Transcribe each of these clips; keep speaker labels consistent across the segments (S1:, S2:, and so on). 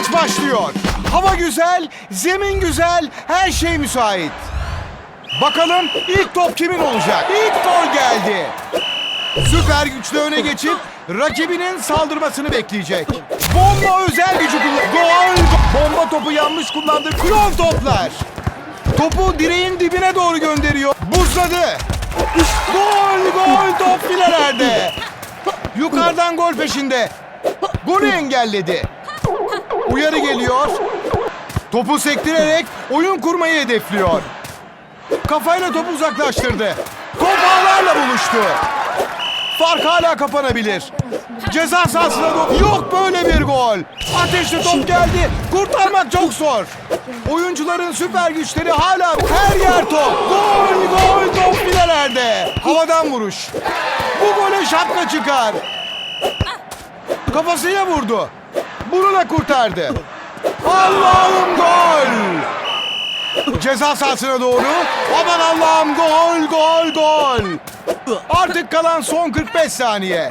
S1: Maç başlıyor. Hava güzel, zemin güzel, her şey müsait. Bakalım ilk top kimin olacak? İlk gol geldi. Süper güçlü öne geçip rakibinin saldırmasını bekleyecek. Bomba özel gücü kullan. Gol! Bomba topu yanlış kullandı. Klon toplar. Topu direğin dibine doğru gönderiyor. Buzladı. Gol! Gol! Top filelerde. Yukarıdan gol peşinde. Golü engelledi. Uyarı geliyor. Topu sektirerek oyun kurmayı hedefliyor. Kafayla topu uzaklaştırdı. Top ağlarla buluştu. Fark hala kapanabilir. Ceza sahasına doğru. Yok böyle bir gol. Ateşli top geldi. Kurtarmak çok zor. Oyuncuların süper güçleri hala her yer top. Gol gol top filelerde. Havadan vuruş. Bu gole şapka çıkar. Kafasıyla vurdu. Bunu da kurtardı. Allah'ım gol! Ceza sahasına doğru. Aman Allah'ım gol gol gol. Artık kalan son 45 saniye.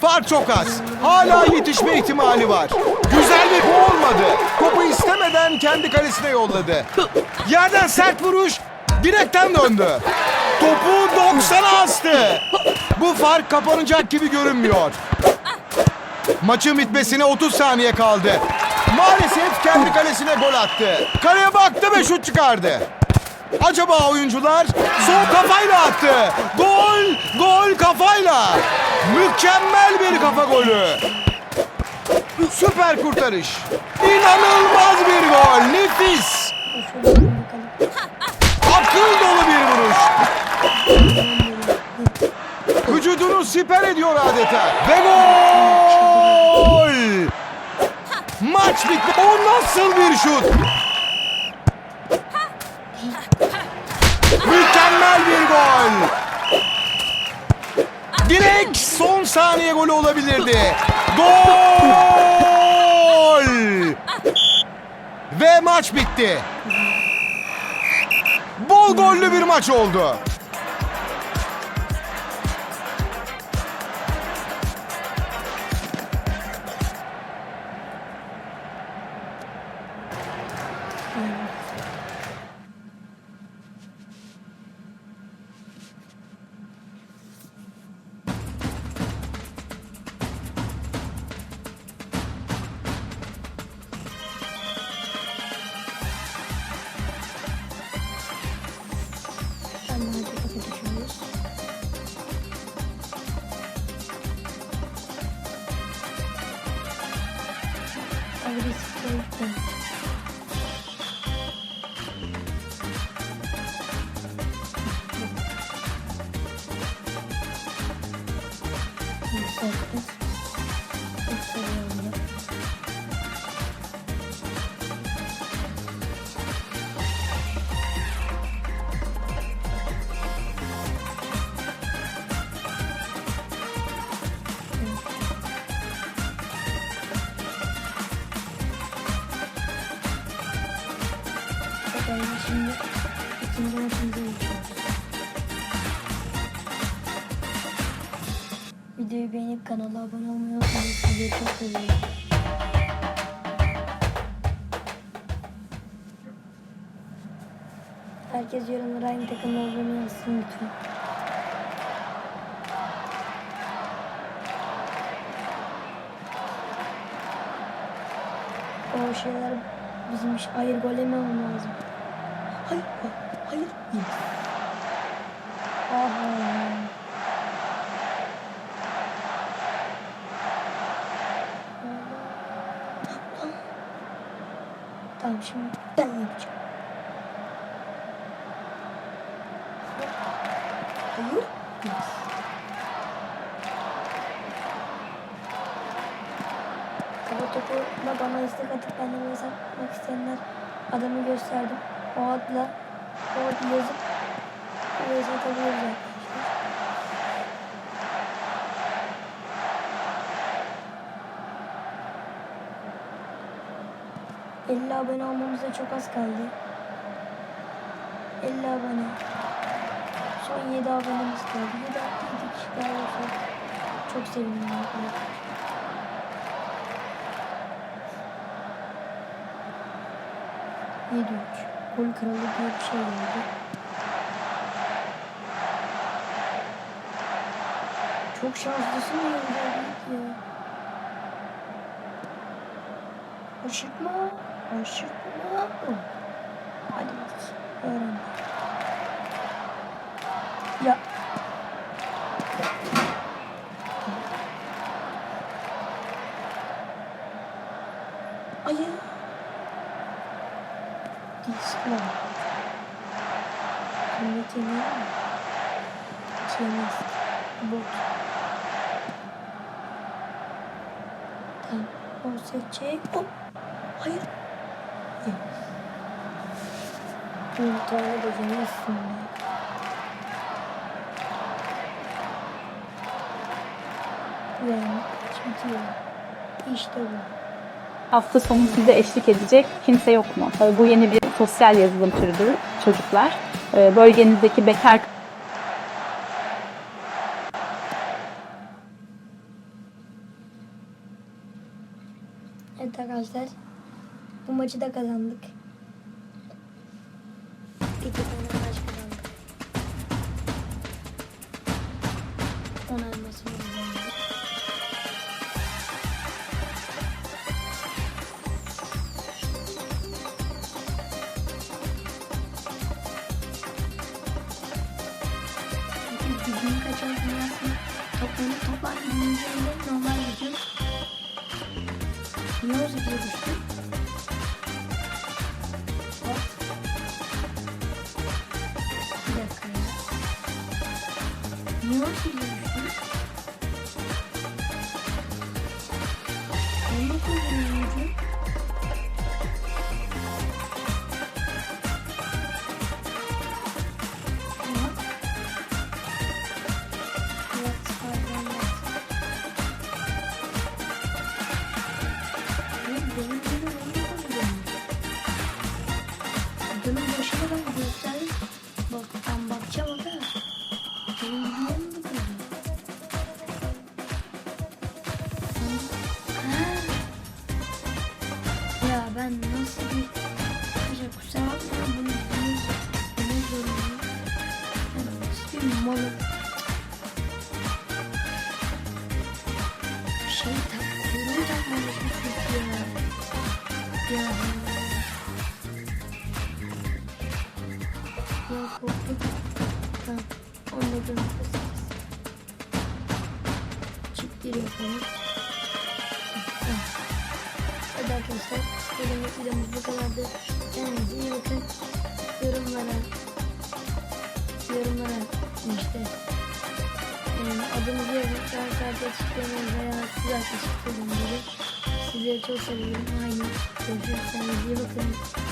S1: Fark çok az. Hala yetişme ihtimali var. Güzel bir gol olmadı. Topu istemeden kendi kalesine yolladı. Yerden sert vuruş. Direkten döndü. Topu 90'a astı. Bu fark kapanacak gibi görünmüyor. Maçın bitmesine 30 saniye kaldı. Maalesef kendi kalesine gol attı. Kaleye baktı ve şut çıkardı. Acaba oyuncular sol kafayla attı. Gol, gol kafayla. Mükemmel bir kafa golü. Süper kurtarış. İnanılmaz bir gol. Nefis. Siper ediyor adeta. Ve gol! Maç bitti. O nasıl bir şut? Mükemmel bir gol. Direkt son saniye golü olabilirdi. Gol! Ve maç bitti. Bol gollü bir maç oldu.
S2: А в лісі Thank you. Kanala abone olmayı unutmayın. Sizleri çok seviyorum. Herkes yorumlara aynı takımda olduğunu yazsın lütfen. O şeyler bizim iş. Hayır gol yememem lazım. Hayır, hayır. Yes. Aha. Yapacağım. Hayır. Topuna bana istek atıp benden mesaj atmak isteyenler adamı gösterdim. O adla o ad yazıp o yazı atabiliriz arkadaşlar. ...50 abone olmamıza çok az kaldı. 50 abone. Son 7 abonemiz kaldı. 7, 7 kişi daha olsa çok arkadaşlar. Yedi üç. Gol kralı diye bir şey oldu. Çok şanslısın ya ya. Aşırtma. Oh. Hadi. Öğren. Ya. Ayı. Disco. Bunu kemiği mi? Kemik. Bot. Tamam. O seçecek. Hayır. Tane de yemesin ya. Ve bitiyor. İşte bu.
S3: Hafta sonu size eşlik edecek kimse yok mu? Tabii bu yeni bir sosyal yazılım türüdür çocuklar. Ee, Bölgenizdeki bekar
S2: Evet arkadaşlar. Maçı da kazandık. İki tane maç kazandık. On elmasını kazandık. Bizim toplar birinci normal gidiyor. Niye o şekilde düştü? Не очень. Nasıl bir... Arkadaşlar kusura bakmayın bunu bunu bunu zorundayım. Ben nasıl bir malım. Şey tak, kuyruğu takmamışım çünkü ya. Ya. Ya korktum. Tamam. Anladım. Çiftleri yapalım. Tamam. Bugünlük videomuz bu kadardı. Kendinize iyi bakın. Yorumlara yorumlara işte yani adınızı yazın. Ben sadece açıklamayı veya siz arkadaşlık edin dedi. Sizleri çok seviyorum. Aynı. Görüşürüz. Kendinize iyi bakın.